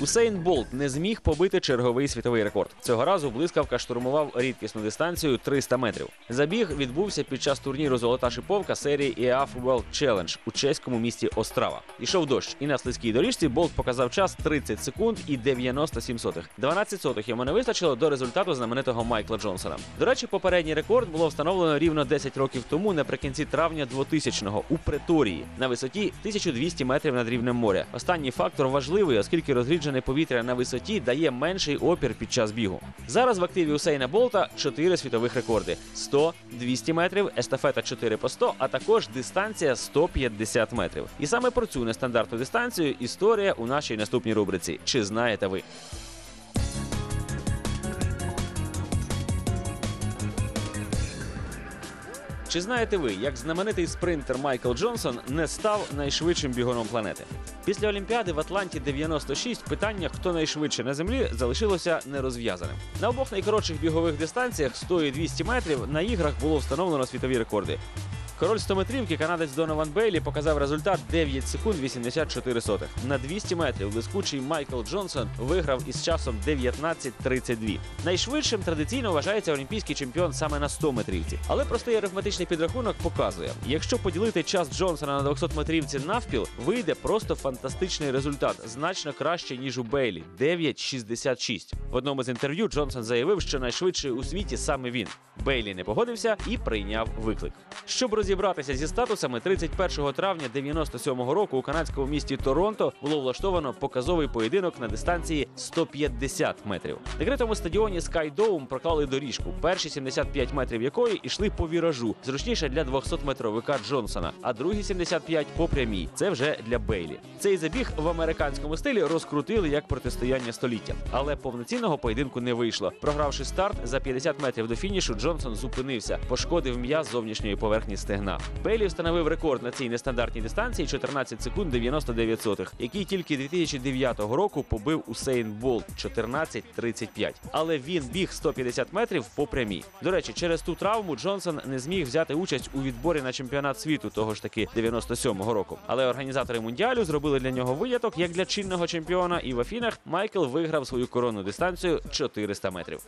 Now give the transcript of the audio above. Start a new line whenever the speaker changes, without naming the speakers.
Усейн Болт не зміг побити черговий світовий рекорд. Цього разу блискавка штурмував рідкісну дистанцію 300 метрів. Забіг відбувся під час турніру Золота шиповка серії EAF World Challenge у чеському місті Острава. Ішов дощ, і на слизькій доріжці Болт показав час 30 секунд і 97 сотих. 12 сотих йому не вистачило до результату знаменитого Майкла Джонсона. До речі, попередній рекорд було встановлено рівно 10 років тому, наприкінці травня 2000-го у Преторії на висоті 1200 метрів над рівнем моря. Останній фактор важливий, оскільки розріджене повітря на висоті дає менший опір під час бігу. Зараз в активі Усейна Болта 4 світових рекорди: 100, 200 метрів, естафета 4 по 100, а також дистанція 150 метрів. І саме про цю нестандартну дистанцію історія у нашій наступній рубриці. Чи знаєте ви? Чи знаєте ви, як знаменитий спринтер Майкл Джонсон не став найшвидшим бігуном планети? Після Олімпіади в Атланті 96 питання, хто найшвидше на землі, залишилося нерозв'язаним. На обох найкоротших бігових дистанціях 100 і 200 метрів на іграх було встановлено світові рекорди. Король 100-метрівки канадець Донован Бейлі показав результат 9 секунд 84 сотих. На 200 метрів блискучий Майкл Джонсон виграв із часом 19.32. Найшвидшим традиційно вважається олімпійський чемпіон саме на 100 метрівці. Але простий арифметичний підрахунок показує: якщо поділити час Джонсона на 200 метрівці навпіл, вийде просто фантастичний результат, значно краще ніж у Бейлі 9.66. В одному з інтерв'ю Джонсон заявив, що найшвидший у світі саме він. Бейлі не погодився і прийняв виклик. Щоб розібратися зі статусами, 31 травня 97-го року у канадському місті Торонто було влаштовано показовий поєдинок на дистанції 150 метрів. На критому стадіоні Skydome проклали доріжку, перші 75 метрів якої йшли по віражу, зручніше для 200-метровика Джонсона, а другі 75 по прямій. Це вже для Бейлі. Цей забіг в американському стилі розкрутили як протистояння століття, але повноцінного поєдинку не вийшло. Програвши старт за 50 метрів до фінішу, Джонсон зупинився, пошкодив м'яз зовнішньої поверхні стегна. Бейлі встановив рекорд на цій нестандартній дистанції 14 секунд 99 сотих, який тільки 2009 року побив Усейн Болт 14.35. Але він біг 150 метрів по прямій. До речі, через ту травму Джонсон не зміг взяти участь у відборі на чемпіонат світу того ж таки 97-го року. Але організатори мундіалю зробили для нього виняток як для чинного чемпіона. І в Афінах Майкл виграв свою коронну дистанцію 400 метрів.